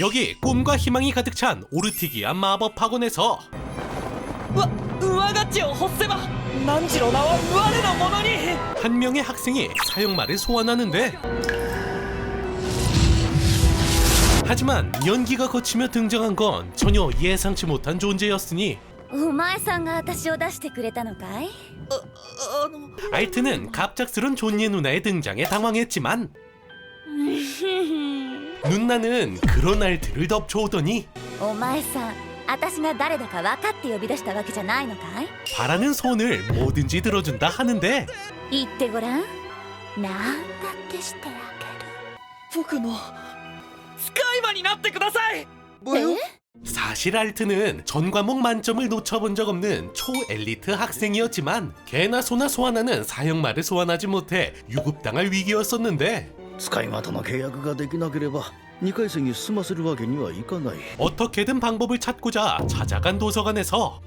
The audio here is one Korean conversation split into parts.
여기 꿈과 희망이 가득 찬 오르티기아 마법 학원에서 わ我が血を欲せば汝の名は我のものに 한 명의 학생이 사형말을 소환하는데 하지만 연기가 거치며 등장한 건 전혀 예상치 못한 존재였으니 お前さんが私を出してくれたのかい 알트는 갑작스런 존예 누나의 등장에 당황했지만 누나는 그런 알트를 덮쳐오더니 お前さん私が誰だか分かって呼び出したわけじゃないのかい 바라는 소원을 뭐든지 들어준다 하는데 言ってごらんなんだってしてあげる僕の使い魔になってください 사실 알트는 전 과목 만점을 놓쳐본 적 없는 초엘리트 학생이었지만 개나 소나 소환하는 사형말을 소환하지 못해 유급당할 위기였었는데 使い魔との契約ができなければ2回戦に進ませるわけにはいかない 어떻게든 방법을 찾고자 찾아간 도서관에서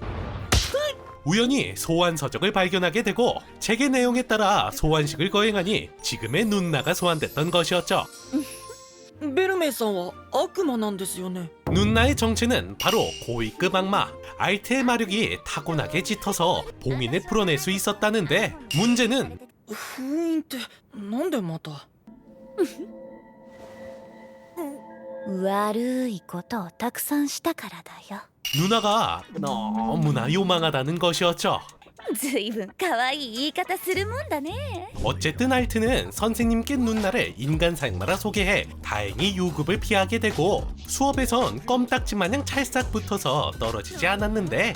우연히 소환 서적을 발견하게 되고 책의 내용에 따라 소환식을 거행하니 지금의 눈나가 소환됐던 것이었죠. ベルメイさんは悪魔なんですよね 눈나의 정체는 바로 고위급 악마 알트의 마력이 타고나게 짙어서 봉인을 풀어낼 수 있었다는데 문제는 封印ってなんでまた 悪いことをたくさんしたからだよ 누나가 너무나 요망하다는 것이었죠. ずいぶん可愛い言い方するもんだね 어쨌든 알트는 선생님께 눈나를 인간 사형마라 소개해 다행히 유급을 피하게 되고 수업에선 껌딱지 마냥 찰싹 붙어서 떨어지지 않았는데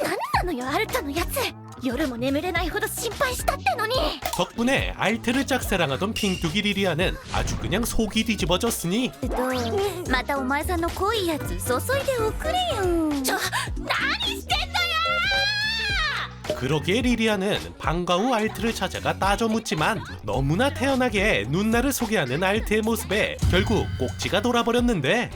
な のよアルタのやつ夜も眠れないほど心配したってのに 덕분에 알트를 짝사랑하던 핑뚜기 리리아는 아주 그냥 속이 뒤집어졌으니 えっとまたお前さんの濃いやつ注いでおくれよちょ何してんのよ 그러기에 리리아는 방과 후 알트를 찾아가 따져 묻지만 너무나 태연하게 눈나를 소개하는 알트의 모습에 결국 꼭지가 돌아버렸는데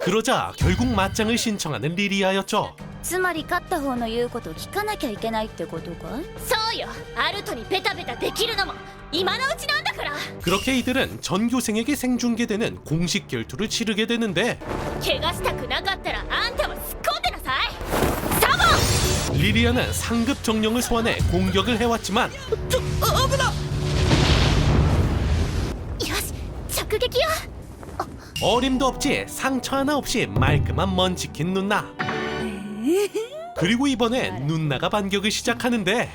그러자 결국 맞짱을 신청하는 리리아였죠. つまり勝った方の言うこと聞かなきゃいけないってことかそうよアルトにベタベタできるのも今のうちなんだから 그렇게 이들은 전교생에게 생중계되는 공식 결투를 치르게 되는데 怪我したくなかったらあんたは突っ込んでなさいサ 리리아는 상급 정령을 소환해 공격을 해왔지만 ボ 어림도 없지 상처 하나 없이 말끔한 먼치킨 누나 그리고 이번엔 누나가 반격을 시작하는데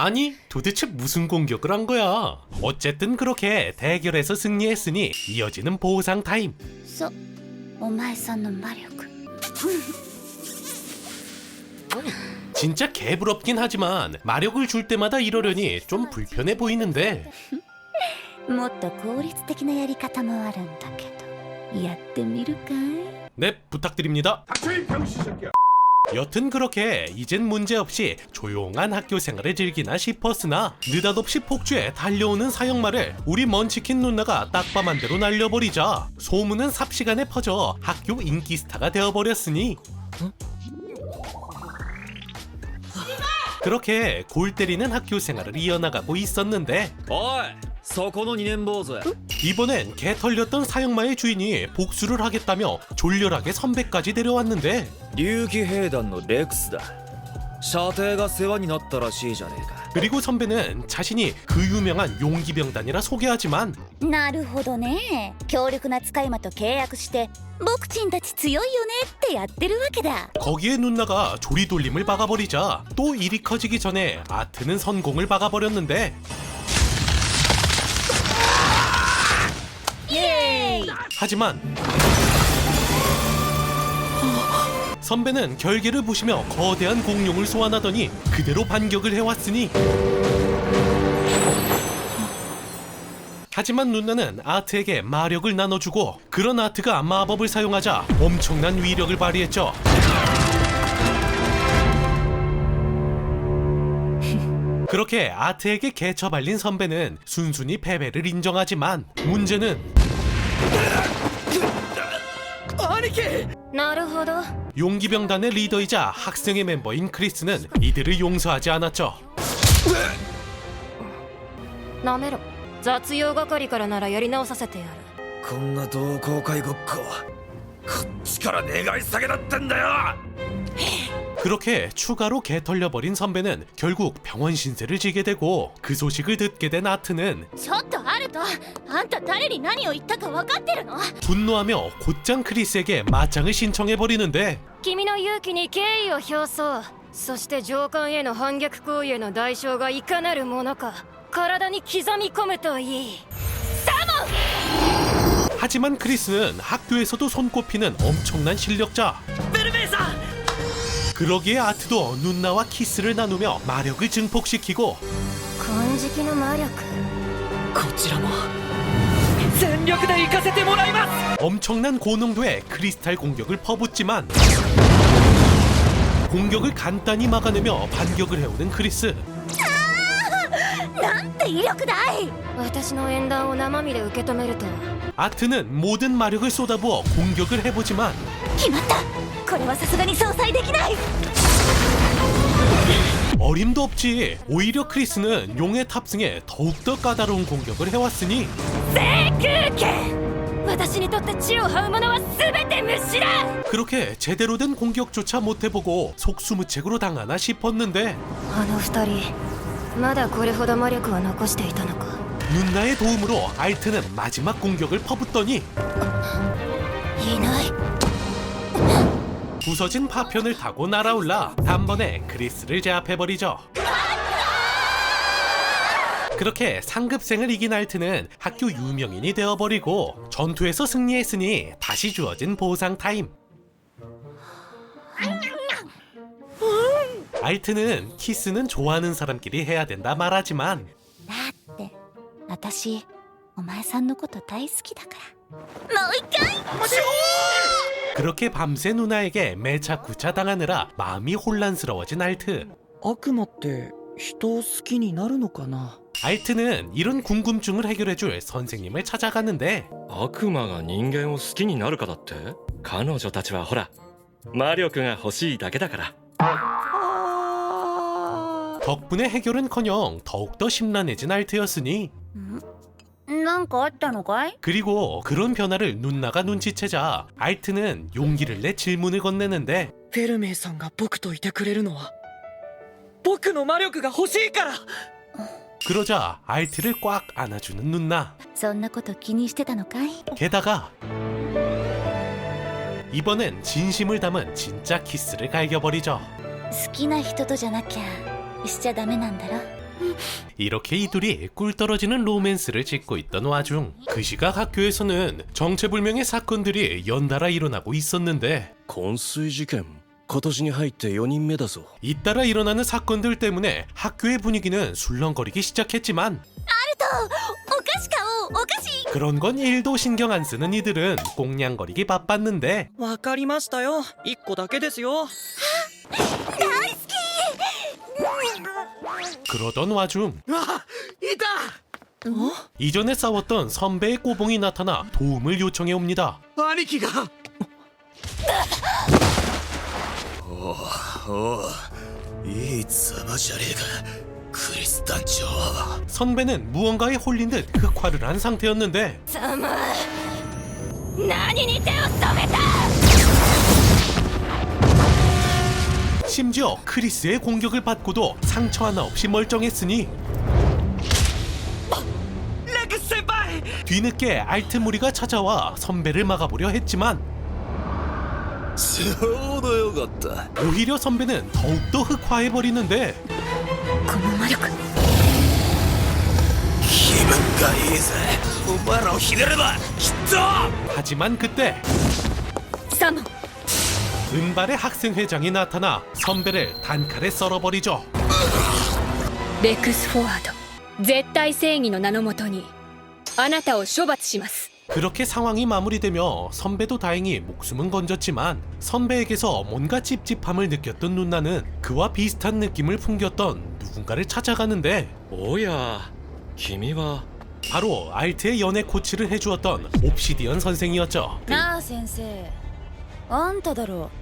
아니 도대체 무슨 공격을 한 거야 어쨌든 그렇게 대결에서 승리했으니 이어지는 보상 타임 そお前さんの魔力 진짜 개부럽긴 하지만 마력을 줄 때마다 이러려니 좀 불편해 보이는데 もっと効率的なやり方もあるんだけどやってみるかい 네, 부탁드립니다. 여튼 그렇게 이젠 문제없이 조용한 학교 생활을 즐기나 싶었으나 느닷없이 폭주해 달려오는 사형말을 우리 먼치킨 누나가 딱밤한 대로 날려버리자 소문은 삽시간에 퍼져 학교 인기 스타가 되어버렸으니 그렇게 골 때리는 학교 생활을 이어나가고 있었는데 おいそこの二年坊主 이번엔 개 털렸던 사형마의 주인이 복수를 하겠다며 졸렬하게 선배까지 데려왔는데 竜騎兵団のレクスだ射程が世話になったらしいじゃねえか 그리고 선배는 자신이 그 유명한 용기병단이라 소개하지만 なるほどね強力な使い魔と契約して僕ちんたち強いよねってやってるわけだ 거기에 누나가 조리돌림을 박아버리자 또 일이 커지기 전에 아트는 선공을 박아버렸는데 イエーイ 하지만 선배는 결계를 부시며 거대한 공룡을 소환하더니 그대로 반격을 해왔으니 하지만 누나는 아트에게 마력을 나눠주고 그런 아트가 마법을 사용하자 엄청난 위력을 발휘했죠. 그렇게 아트에게 개처 발린 선배는 순순히 패배를 인정하지만 문제는 兄貴 なるほど 용기병단의 리더이자 학생의 멤버인 크리스는 이들을 용서하지 않았죠. なめろ雑用係からならやり直させてやるこんな同好会ごっここっちから願い下げだってんだよ 그렇게 추가로 개털려버린 선배는 결국 병원 신세를 지게 되고 그 소식을 듣게 된 아트는 ちょっとアルトあんた誰に何を言ったか分かってるの 분노하며 곧장 크리스에게 맞짱을 신청해버리는데 君の勇気に敬意を表そうそして上官への反逆行為への代償がいかなるものか体に刻み込むといい 하지만 크리스는 학교에서도 손꼽히는 엄청난 실력자 ベルベイさん 그러기에 아트도 눈나와 키스를 나누며 마력을 증폭시키고 金色の魔力こちらも全力で行かせてもらいます 엄청난 고농도의 크리스탈 공격을 퍼붓지만 공격을 간단히 막아내며 반격을 해오는 크리스 なんて威力だい私の縁談を生身で受け止めると 아트는 모든 마력을 쏟아부어 공격을 해보지만 決まった これはさすがに相殺できない 어림도 없지 오히려 크리스는 용의 탑승에 더욱더 까다로운 공격을 해왔으니 制空権私にとって血を這うものは全て虫だ 그렇게 제대로 된 공격조차 못해보고 속수무책으로 당하나 싶었는데 あの二人まだこれほど魔力を残していたのか 눈나의 도움으로 알트는 마지막 공격을 퍼붓더니 いない 부서진 파편을 타고 날아올라 단번에 크리스를 제압해버리죠. 그렇게 상급생을 이긴 알트는 학교 유명인이 되어버리고 전투에서 승리했으니 다시 주어진 보상 타임. 알트는 키스는 좋아하는 사람끼리 해야 된다 말하지만 だって私お前さんのこと大好きだからもう一回 그렇게 밤새 누나에게 매차 구차당하느라 마음이 혼란스러워진 알트. 悪魔って人を好きになるのかな 알트는 이런 궁금증을 해결해줄 선생님을 찾아가는데 悪魔が人間を好きになるかだって彼女たちはほら魔力が欲しいだけだから 덕분에 해결은커녕 더욱더 심란해진 알트였으니 なん かあったのかい 그리고 그런 변화를 눈나가 눈치채자 알트는 용기를 내 질문을 건네는데 フェルメイさんが僕といてくれるのは僕の魔力が欲しいから 그러자 알트를 꽉 안아주는 눈나 そんなこと気にしてたのかい 게다가 이번엔 진심을 담은 진짜 키스를 갈겨버리죠 好きな人とじゃなきゃしちゃダメなんだろ 이렇게 이 둘이 꿀 떨어지는 로맨스를 짓고 있던 와중 그 시각 학교에서는 정체불명의 사건들이 연달아 일어나고 있었는데 昏睡事件今年に入って4人目だぞ 잇따라 일어나는 사건들 때문에 학교의 분위기는 술렁거리기 시작했지만 お菓子買おうお菓子 그런 건 1도 신경 안 쓰는 이들은 꽁냥거리기 바빴는데 わかりましたよ一個だけですよ 그러던 와중 あいた 이전에 싸웠던 선배의 꼬봉이 나타나 도움을 요청해 옵니다 兄貴がおういいザマじゃねえかクリス団長 선배는 무언가에 홀린 듯 흑화를 한 상태였는데 サム何に手を染めた 심지어 크리스의 공격을 받고도 상처 하나 없이 멀쩡했으니 レクス先輩 뒤늦게 알트 무리가 찾아와 선배를 막아보려 했지만 ちょうどよかった 오히려 선배는 더욱더 흑화해버리는데 この魔力気分がいいぜお前らをひねればきっと 하지만 그때 サム 은발의 학생회장이 나타나 선배를 단칼에 썰어버리죠 レクス・フォワード絶対正義の名のもとにあなたを処罰します 그렇게 상황이 마무리되며 선배도 다행히 목숨은 건졌지만 선배에게서 뭔가 찝찝함을 느꼈던 누나는 그와 비슷한 느낌을 풍겼던 누군가를 찾아가는데 おや君は 바로 알트의 연애 코치를 해주었던 옵시디언 선생이었죠 なあ先生 あんただろう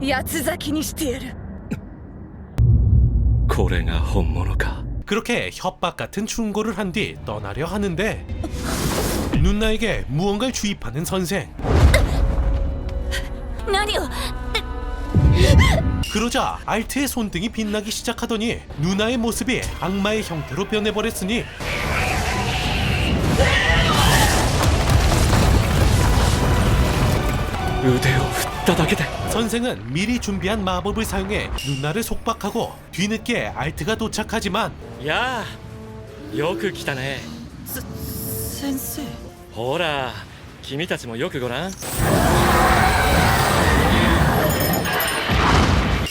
八つ咲きにしてやるこれが本物か 그렇게 협박 같은 충고를 한 뒤 떠나려 하는데 누나에게 무언가를 주입하는 선생 何を 그러자 알트의 손등이 빛나기 시작하더니 누나의 모습이 악마의 형태로 변해버렸으니 腕を 振っただけで 선생은 미리 준비한 마법을 사용해 누나를 속박하고 뒤늦게 알트가 도착하지만 やあよく来たね先生ほら君たちもよくごらん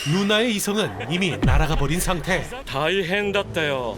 누나의 이성은 이미 날아가 버린 상태 大変だったよ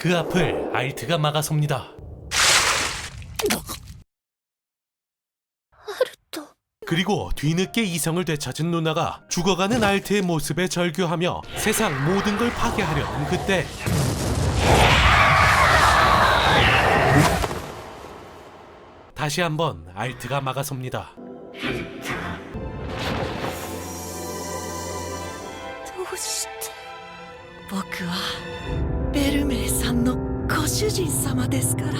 그 앞을 알트가 막아섭니다. 하루토 그리고 뒤늦게 이성을 되찾은 누나가 죽어가는 알트의 모습에 절규하며 세상 모든 걸 파괴하려는 그때 다시 한번 알트가 막아섭니다. 도시테 僕は 뭐 ベルメイさんのご主人様ですから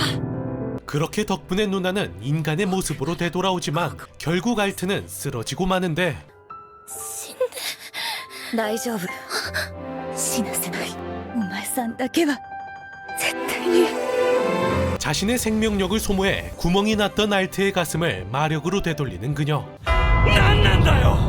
그렇게 덕분에 누나는 인간의 모습으로 되돌아오지만 결국 알트는 쓰러지고 마는데 大丈夫死なせないお前さんだけは絶対に 자신의 생명력을 소모해 구멍이 났던 알트의 가슴을 마력으로 되돌리는 그녀. 何なんだよ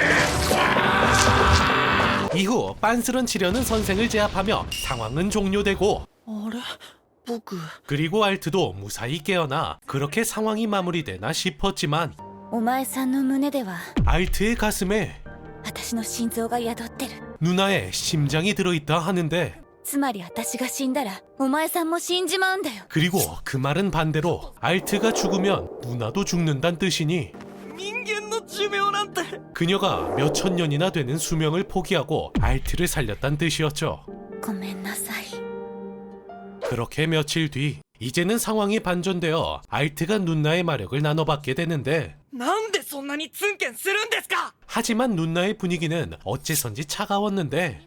이후 빤스런 치려는 선생을 제압하며 상황은 종료되고 あれ僕 그리고 알트도 무사히 깨어나 그렇게 상황이 마무리되나 싶었지만 お前さんの胸では 알트의 가슴에 私の心臓が宿ってる 누나의 심장이 들어있다 하는데 つまり私が死んだらお前さんも死んじまうんだよ 그리고 그 말은 반대로 알트가 죽으면 누나도 죽는단 뜻이니 人間の寿命なんて 그녀가 몇천 년이나 되는 수명을 포기하고 알트를 살렸단 뜻이었죠. ごめんなさい 그렇게 며칠 뒤 이제는 상황이 반전되어 알트가 눈나의 마력을 나눠받게 되는데 なんでそんなにツンケンするんですか 하지만 눈나의 분위기는 어째선지 차가웠는데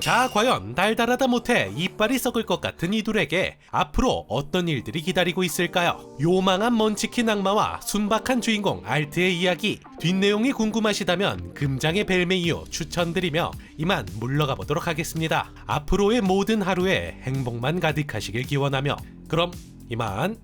자, 과연 달달하다 못해 이빨이 썩을 것 같은 이 둘에게 앞으로 어떤 일들이 기다리고 있을까요? 요망한 먼치킨 악마와 순박한 주인공 알트의 이야기 뒷내용이 궁금하시다면 금장의 벨메이오 추천드리며 이만 물러가 보도록 하겠습니다. 앞으로의 모든 하루에 행복만 가득하시길 기원하며 그럼 이만